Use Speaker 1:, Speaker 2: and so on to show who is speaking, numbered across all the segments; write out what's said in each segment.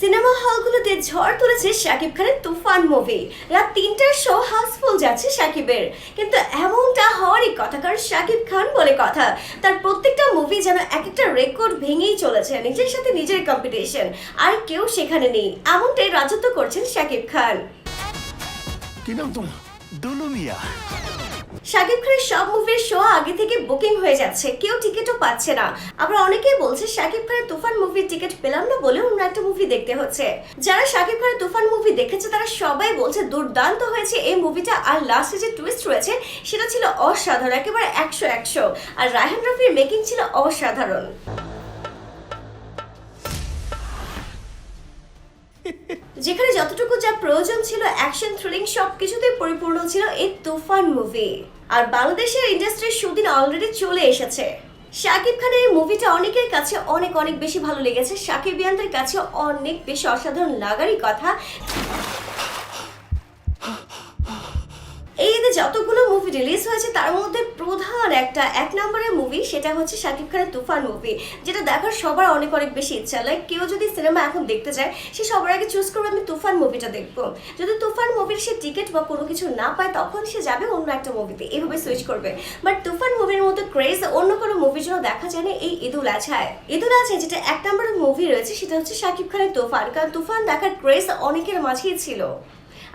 Speaker 1: Cinema হলগুলোতে ঝড় তুলেছে শাকিব খানের তুফান মুভি রাত তিনটার শো হাউসফুল যাচ্ছে শাকিবের। কিন্তু এমনটা হওয়ারই কথা, কারণ শাকিব খান বলে কথা, তার প্রত্যেকটা মুভি যেন এক একটা রেকর্ড ভেঙেই চলেছে, নিজের সাথে নিজের কম্পিটিশন আর কেউ সেখানে নেই। এমনটাই রাজত্ব করছেন শাকিব খান।
Speaker 2: কি নাম তোমার? দুলু মিয়া
Speaker 1: শাকিব খানের সব মুভির শো আগে থেকে বুকিং হয়ে যাচ্ছে। কেউ টিকিটও পাচ্ছে না। আবার অনেকেই বলছে শাকিব খানের তুফান মুভির টিকিট পেলাম না বলে অন্য একটা মুভি দেখতে হচ্ছে। যারা শাকিব খানের তুফান মুভি দেখেছে, তারা সবাই বলছে, দুর্দান্ত হয়েছে। এই মুভিটা আর লাস্টে যে টুইস্ট রয়েছে, সেটা ছিল অসাধারণ, একেবারে একশো একশো। আর রায়হান রফির মেকিং ছিল অসাধারণ। যেখানে যতটুকু যা প্রয়োজন ছিল অ্যাকশন থ্রিলিং সব কিছুতেই পরিপূর্ণ ছিল এই তুফান মুভি আর বাংলাদেশের ইন্ডাস্ট্রির সুদিন অলরেডি চলে এসেছে। শাকিব খানের এই মুভিটা অনেকের কাছে অনেক অনেক বেশি ভালো লেগেছে। শাকিব ইয়ানদের কাছে অনেক বেশি অসাধারণ লাগারই কথা। ঈদে যতগুলো মুভি রিলিজ হয়েছে, তার মধ্যে প্রধান একটা, এক নম্বরের মুভি সেটা হচ্ছে শাকিব খানের তুফান মুভি যেটা দেখার সবার অনেক অনেক বেশি ইচ্ছা। লাইক কেউ যদি সিনেমা এখন দেখতে যায়, সে সবার আগে চুজ করবে, আমি তুফান মুভিটা দেখব। যদি তুফান মুভির সে টিকিট বা কোনো কিছু না পায়, তখন সে যাবে অন্য একটা মুভিতে এইভাবে সুইচ করবে। বাট তুফান মুভির মতো ক্রেজ অন্য কোনো মুভির জন্য দেখা যায় না, এই ঈদুল আজহায়। ঈদুল আজহায় যেটা এক নম্বরের মুভি রয়েছে, সেটা হচ্ছে শাকিব খানের তুফান। কারণ তুফান দেখার ক্রেজ অনেকের মাঝেই ছিল।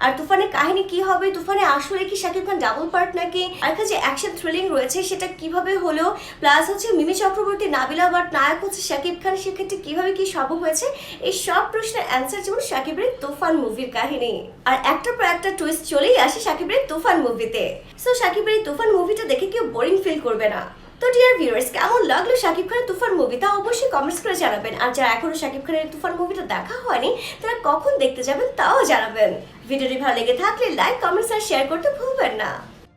Speaker 1: আর তুফানের কাহিনী কি হবে? তুফানে আসলে কি শাকিব খান ডাবল পার্ট নাকি? আর যে অ্যাকশন থ্রিলিং রয়েছে সেটা কীভাবে হলো? প্লাস হচ্ছে মিমি চক্রবর্তী, নাবিলা বাট নায়ক হচ্ছে শাকিব খান, সেক্ষেত্রে কীভাবে কি সম্ভব হয়েছে? এই সব প্রশ্নের অ্যান্সার যেমন শাকিবের তুফান মুভির কাহিনী। আর একটা পর একটা টুইস্ট চলেই আসে শাকিবের তুফান মুভিতে সো শাকিবের তুফান মুভিটা দেখে কেউ বোরিং ফিল করবে না। তো ডিয়ার ভিউয়ার্স কেমন লাগল শাকিব খানের তুফান মুভি তা অবশ্যই কমেন্টস করে জানাবেন। আর যারা এখনও শাকিব খানের তুফান মুভিটা দেখা হয়নি, তারা কখন দেখতে যাবেন তাও জানাবেন। ভিডিওটি ভালো লেগে থাকলে লাইক কমেন্টস আর শেয়ার করতে ভুলবেন না।